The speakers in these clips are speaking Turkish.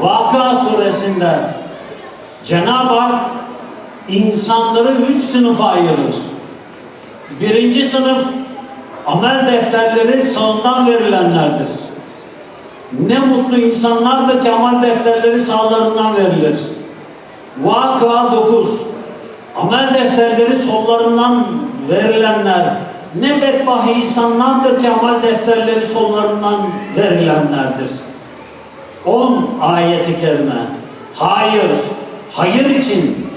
Vakıa suresinde Cenab-ı Hak insanları üç sınıfa ayırır. Birinci sınıf amel defterleri sağından verilenlerdir. Ne mutlu insanlardır ki amel defterleri sağlarından verilir. Vakıa 9 Amel defterleri sollarından verilenler ne bedbahi insanlardır ki amel defterleri sollarından verilenlerdir. 10 ayeti kerime. Hayır, hayır için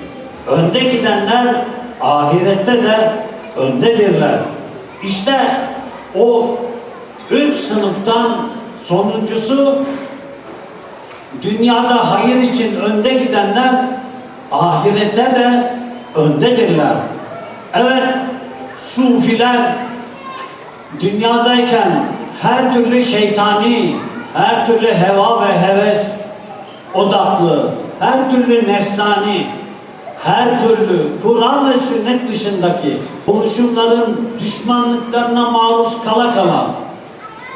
önde gidenler ahirette de öndedirler. İşte o üç sınıftan sonuncusu dünyada hayır için önde gidenler ahirette de öndedirler. Evet, sufiler dünyadayken her türlü şeytani, her türlü heva ve heves odaklı, her türlü nefsani, her türlü Kur'an ve sünnet dışındaki oluşumların düşmanlıklarına maruz kala kala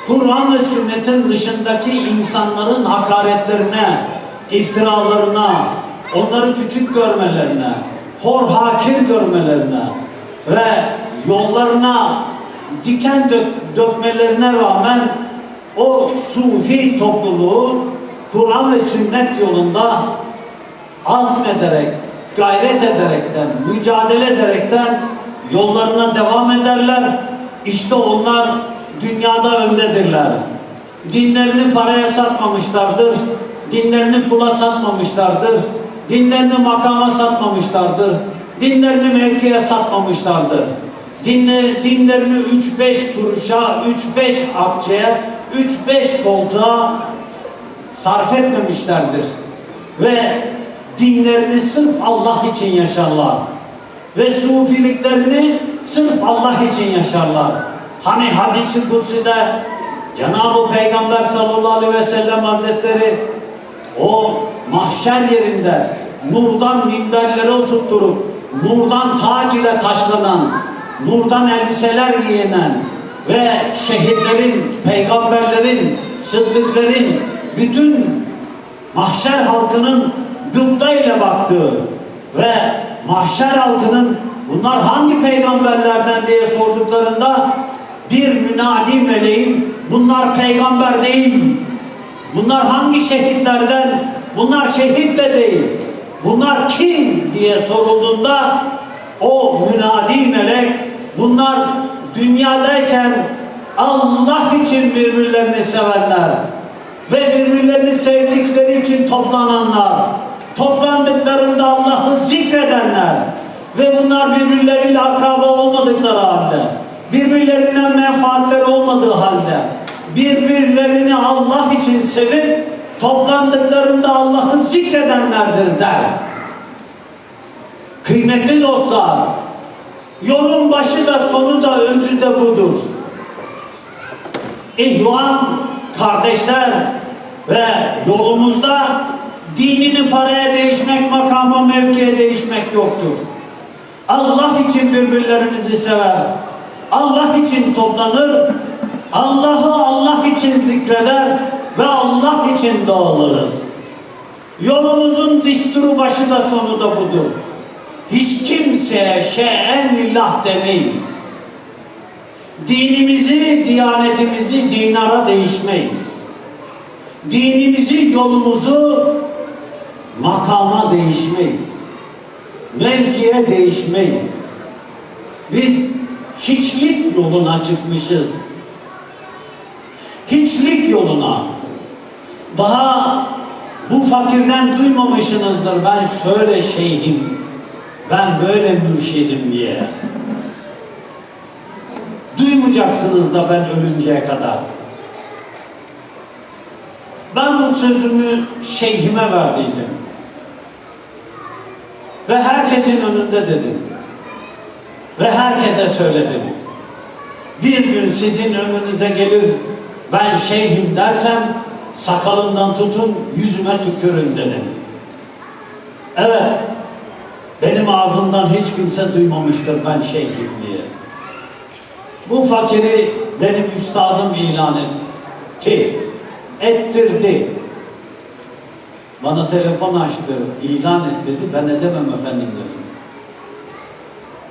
Kur'an ve sünnetin dışındaki insanların hakaretlerine, iftiralarına, onları küçük görmelerine, hor hakir görmelerine ve yollarına diken dök dökmelerine rağmen o sufi topluluğu Kur'an ve sünnet yolunda azmederek, gayret ederekten, mücadele ederekten yollarına devam ederler. İşte onlar dünyada öndedirler. Dinlerini paraya satmamışlardır. Dinlerini pula satmamışlardır. Dinlerini makama satmamışlardır. Dinlerini mevkiye satmamışlardır. Dinle, dinlerini 3-5 kuruşa, 3-5 akçeye, 3-5 koltuğa sarf etmemişlerdir. Ve dinlerini sırf Allah için yaşarlar. Ve sufiliklerini sırf Allah için yaşarlar. Hani hadisi kutsi'de Cenab-ı Peygamber sallallahu aleyhi ve sellem hazretleri o mahşer yerinde nurdan minberlere oturtturup nurdan tac ile taşlanan nurdan elbiseler giyinen ve şehirlerin, peygamberlerin, sıddıkların bütün mahşer halkının gıpta ile baktığı ve mahşer halkının bunlar hangi peygamberlerden diye sorduklarında bir münadi meleğin bunlar peygamber değil. Bunlar hangi şehitlerden? Bunlar şehit de değil. Bunlar kim diye sorulduğunda o münadi melek bunlar dünyadayken Allah için birbirlerini sevenler ve birbirlerini sevdikleri için toplananlar, toplandıklarında Allah'ı zikredenler ve bunlar birbirleriyle akraba olmadıkları halde, birbirlerinden menfaatleri olmadığı halde, birbirlerini Allah için sevip toplandıklarında Allah'ı zikredenlerdir der. Kıymetli dostlar, yolun başı da sonu da özü de budur. İhvan kardeşler ve yolumuzda dinini paraya değişmek, makama mevkiye değişmek yoktur. Allah için birbirlerimizi sever. Allah için toplanır. Allah'ı Allah için zikreder ve Allah için dağılırız. Yolumuzun disturu başı da sonu da budur. Hiç kimseye şeyen lillah demeyiz. Dinimizi, diyanetimizi dinara değişmeyiz. Dinimizi, yolumuzu makama değişmeyiz. Mevkiye değişmeyiz. Biz hiçlik yoluna çıkmışız. Hiçlik yoluna. Daha bu fakirden duymamışsınızdır ben şöyle şeyhim, ben böyle mürşidim diye. Duymayacaksınız da ben ölünceye kadar. Ben bu sözümü şeyhime verdiydim. Ve herkesin önünde dedim. Ve herkese söyledim. Bir gün sizin önünüze gelir ben şeyhim dersem sakalımdan tutun yüzüme tükürün dedim. Evet benim ağzımdan hiç kimse duymamıştır ben şeyhim diye. Bu fakiri benim üstadım ilan etti. Ettirdi. Bana telefon açtı, ilan et dedi. Ben edemem efendim dedim.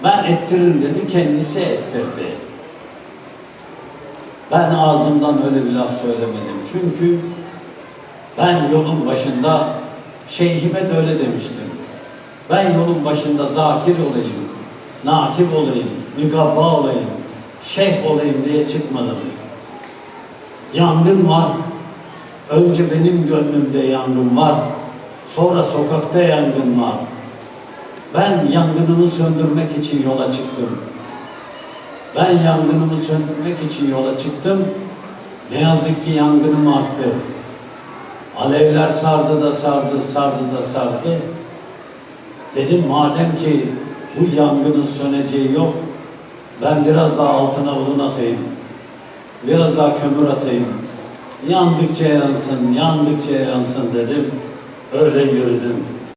Ben ettiririm dedi, kendisi ettirdi. Ben ağzımdan öyle bir laf söylemedim. Çünkü ben yolun başında şeyhime de öyle demiştim. Ben yolun başında zakir olayım, nakip olayım, mügabba olayım, şeyh olayım diye çıkmadım. Yangın var. Önce benim gönlümde yangın var. Sonra sokakta yangın var. Ben yangınımı söndürmek için yola çıktım. Ben yangınımı söndürmek için yola çıktım. Ne yazık ki yangınım arttı. Alevler sardı da sardı, sardı da sardı. Dedim madem ki bu yangının söneceği yok, ben biraz daha altına odun atayım. Biraz daha kömür atayım. Yandıkça yansın, yandıkça yansın dedim. Öyle yürüdüm.